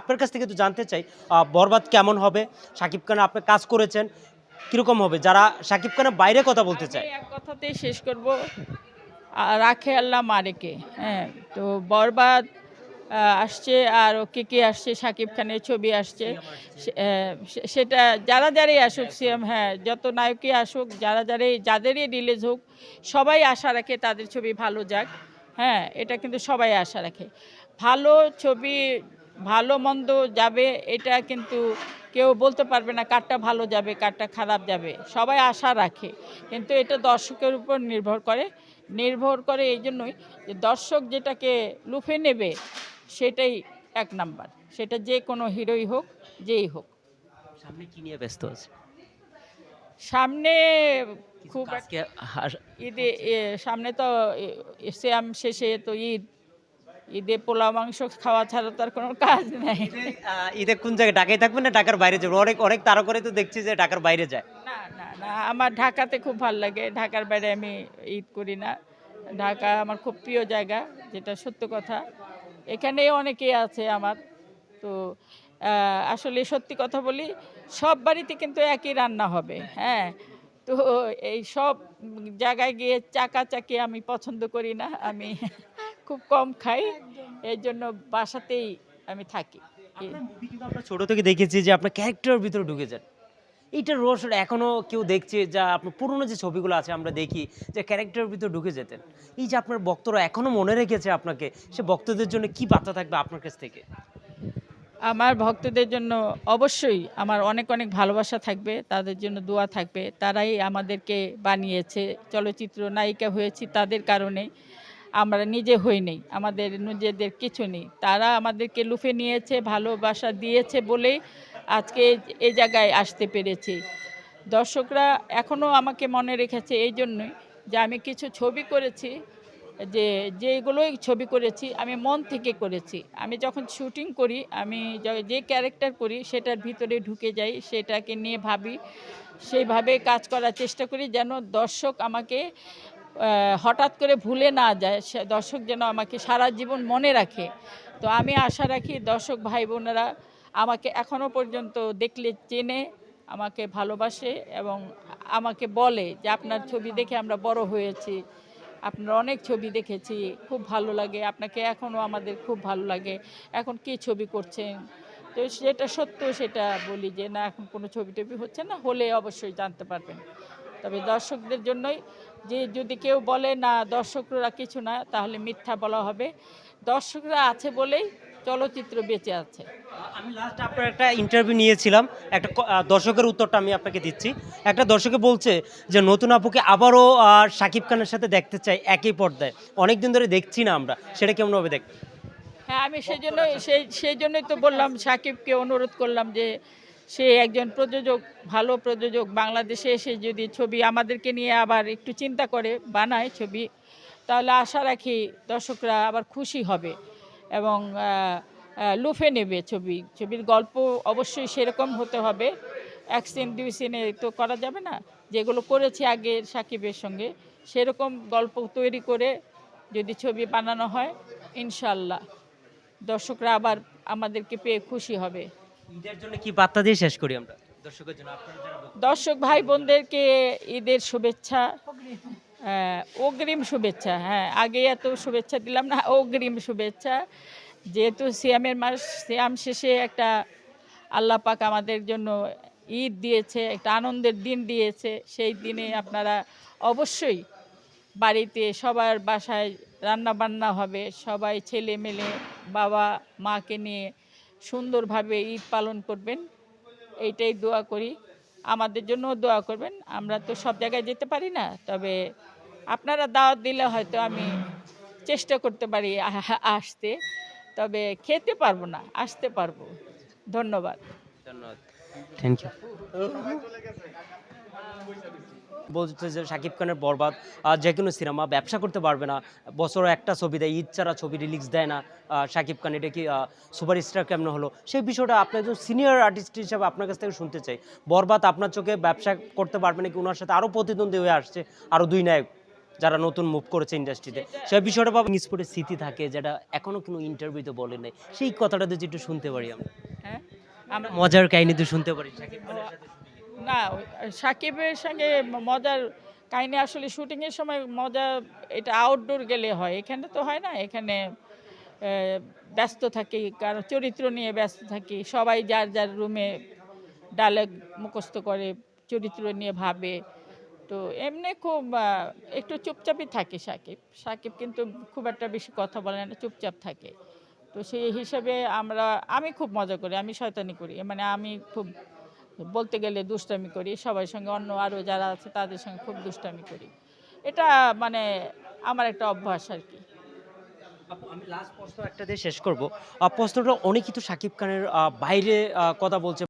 আপনার কাছ থেকে তো জানতে চাই বরবাদ কেমন হবে? শাকিব খান আপনি কাজ করেছেন কীরকম হবে? যারা শাকিব খানের বাইরে কথা বলতে চায়। এক কথাতেই শেষ করব। রাখে আল্লাহ মারেকে হ্যাঁ তো বরবাদ আসছে আর কে কে আসছে শাকিব খানের ছবি আসছে। সেটা যারা যারাই আসুক সিএম হ্যাঁ যত নায়কই আসুক যারা যারাই যাদেরই রিলিজ হোক সবাই আশা রাখে তাদের ছবি ভালো যাক। হ্যাঁ এটা কিন্তু সবাই আশা রাখে। ভালো ছবি ভালো মন্দ যাবে এটা কিন্তু কেউ বলতে পারবে না কারটা ভালো যাবে কারটা খারাপ যাবে। সবাই আশা রাখে। কিন্তু এটা দর্শকের উপর নির্ভর করে। নির্ভর করে এই জন্যই যে দর্শক যেটাকে লুফে নেবে সেটাই এক নাম্বার। সেটা যে কোনো হিরোই হোক যেই হোক। সামনে কি নিয়ে ব্যস্ত আছে? সামনে খুব ঈদে সামনে তো শ্যাম শেষে তো ঈদ। ঈদে পোলাও মাংস খাওয়া ছাড়া তো আর কোনো কাজ নাই। ঈদে কোন জায়গায় ঢাকায় থাকবেন না ঢাকার বাইরে যাবেন? অনেক অনেক তারা করে তো দেখছি যে ঢাকার বাইরে যায়। না না না আমার ঢাকাতে খুব ভালো লাগে। ঢাকার বাইরে আমি ঈদ করি না। ঢাকা আমার খুব প্রিয় জায়গা যেটা সত্য কথা। এখানে অনেকেই আছে আমার। তো আসলে সত্যি কথা বলি সব বাড়িতে কিন্তু একই রান্না হবে হ্যাঁ? তো এই সব জায়গায় গিয়ে চাকা চাকি আমি পছন্দ করি না আমি খুব কম খাই এই জন্য বাসাতেই আমি থাকি। ছোট থেকে দেখেছি যে আপনার ক্যারেক্টারের ভিতরে ঢুকে যান। এইটার রস এখনও কেউ দেখছে যা আপনার পুরনো যে ছবিগুলো আছে আমরা দেখি যে ক্যারেক্টারের ভিতরে ঢুকে যেতেন। এই যে আপনার বক্তরা এখনও মনে রেখেছে আপনাকে সে ভক্তদের জন্য কি বার্তা থাকবে আপনার কাছ থেকে? আমার ভক্তদের জন্য অবশ্যই আমার অনেক অনেক ভালোবাসা থাকবে তাদের জন্য দোয়া থাকবে। তারাই আমাদেরকে বানিয়েছে চলচ্চিত্র নায়িকা হয়েছি তাদের কারণে। আমরা নিজে হই নেই, আমাদের নিজেদের কিছু নেই। তারা আমাদেরকে লুফে নিয়েছে, ভালোবাসা দিয়েছে বলেই আজকে এই- জায়গায় আসতে পেরেছি। দর্শকরা এখনও আমাকে মনে রেখেছে এই জন্যই যে আমি কিছু ছবি করেছি, যে যেগুলোই ছবি করেছি আমি মন থেকে করেছি। আমি যখন শুটিং করি, আমি যে ক্যারেক্টার করি সেটার ভিতরে ঢুকে যাই, সেটাকে নিয়ে ভাবি, সেইভাবে কাজ করার চেষ্টা করি যেন দর্শক আমাকে হঠাৎ করে ভুলে না যায় দর্শক যেন আমাকে সারা জীবন মনে রাখে। তো আমি আশা রাখি দর্শক ভাই বোনেরা আমাকে এখনও পর্যন্ত দেখলে, চেনে, আমাকে ভালোবাসে এবং আমাকে বলে যে আপনার ছবি দেখে আমরা বড় হয়েছি। আপনার অনেক ছবি দেখেছি, খুব ভালো লাগে। আপনাকে এখনও আমাদের খুব ভালো লাগে। এখন কি ছবি করছেন? তো সেটা সত্য, সেটা বলি যে না, এখন কোনো ছবি টবি হচ্ছে না, হলে অবশ্যই জানতে পারবেন। তবে দর্শকদের জন্যই যে যদি কেউ বলে না দর্শকরা কিছু না তাহলে মিথ্যা বলা হবে। দর্শকরা আছে বলেই চলচ্চিত্র বেঁচে আছে। আমি লাস্ট আপনার একটা ইন্টারভিউ নিয়েছিলাম। একটা দর্শকের উত্তরটা আমি আপনাকে দিচ্ছি। একটা দর্শকে বলছে যে নতুন আপুকে আবারও শাকিব খানের সাথে দেখতে চাই একই পর্দায়। অনেক দিন ধরে দেখছি না আমরা। সেটা কেমন হবে দেখ হ্যাঁ আমি সেই জন্য সেই সেই জন্যই তো বললাম সাকিবকে অনুরোধ করলাম যে সে একজন প্রযোজক, ভালো প্রযোজক, বাংলাদেশে এসে যদি ছবি আমাদেরকে নিয়ে আবার একটু চিন্তা করে, বানায় ছবি, তাহলে আশা রাখি দর্শকরা আবার খুশি হবে এবং লুফে নেবে ছবি। ছবির গল্প অবশ্যই সেরকম হতে হবে। এক সিন দুই সিনে তো করা যাবে না। যেগুলো করেছি আগে সাকিবের সঙ্গে, সেরকম গল্প তৈরি করে যদি ছবি বানানো হয় ইনশাল্লাহ দর্শকরা আবার আমাদেরকে পেয়ে খুশি হবে। ঈদের জন্য কি বার্তা দিয়ে শেষ করি আমরা? দর্শকের জন্য দর্শক, ভাই বোনদেরকে ঈদের শুভেচ্ছা অগ্রিম শুভেচ্ছা হ্যাঁ আগে এত শুভেচ্ছা দিলাম না, অগ্রিম শুভেচ্ছা। যেহেতু সিয়ামের মাস, সিয়াম শেষে একটা আল্লাহ পাক আমাদের জন্য ঈদ দিয়েছে, একটা আনন্দের দিন দিয়েছে, সেই দিনে আপনারা অবশ্যই বাড়িতে সবার বাসায় রান্না বান্না হবে, সবাই ছেলে মেলে বাবা মাকে নিয়ে সুন্দরভাবে ঈদ পালন করবেন। এইটাই দোয়া করি। আমাদের জন্য দোয়া করবেন। আমরা তো সব জায়গায় যেতে পারি না তবে আপনারা দাওয়াত দিলে হয়তো আমি চেষ্টা করতে পারি আসতে। তবে খেতে পারব না আসতে পারব। ধন্যবাদ। ধন্যবাদ। থ্যাংক ইউ বলছে যে শাকিব খানের বরবাদ আর যে কোনো সিনেমা ব্যবসা করতে পারবে না। বছরে একটা ছবি দেয় ঈদ ছাড়া ছবি রিলিজ দেয় না শাকিব খান। এটা কি সুপারস্টার কেমন হলো? সেই বিষয়টা আপনি একজন সিনিয়র আর্টিস্ট হিসাবে আপনার কাছ থেকে শুনতে চাই। বরবাদ আপনার চোখে ব্যবসা করতে পারবে নাকি? ওনার সাথে আরও প্রতিদ্বন্দ্বী হয়ে আসছে আরও দুই নায়ক যারা নতুন মুভ করেছে ইন্ডাস্ট্রিতে সেই বিষয়টা পাবো স্পোর্টের স্মৃতি থাকে যেটা এখনও কোনো ইন্টারভিউতে বলে নাই। সেই কথাটা যদি একটু শুনতে পারি আমরা। হ্যাঁ? আমরা মজার কাহিনী তো শুনতে পারি শাকিব খানের সাথে। না, সাকিবের সঙ্গে মজার কাহিনী আসলে শুটিংয়ের সময় মজা এটা আউটডোর গেলে হয়। এখানে তো হয় না, এখানে ব্যস্ত থাকি, কারণ চরিত্র নিয়ে ব্যস্ত থাকি। সবাই যার যার রুমে ডায়লগ মুখস্থ করে, চরিত্র নিয়ে ভাবে। তো এমনি খুব একটু চুপচাপই থাকে সাকিব। সাকিব কিন্তু খুব একটা বেশি কথা বলে না, চুপচাপ থাকে। তো সেই হিসাবে আমরা, আমি খুব মজা করি, আমি শয়তানি করি। মানে আমি খুব বলতে গেলে দুষ্টামি করি সবাই সঙ্গে অন্য আরও যারা আছে তাদের সঙ্গে খুব দুষ্টামি করি। এটা মানে আমার একটা অভ্যাস আর কি। আমি লাস্ট প্রশ্ন একটা দিয়ে শেষ করব। প্রশ্নটা অনেক তো সাকিব খানের বাইরে কথা বলছে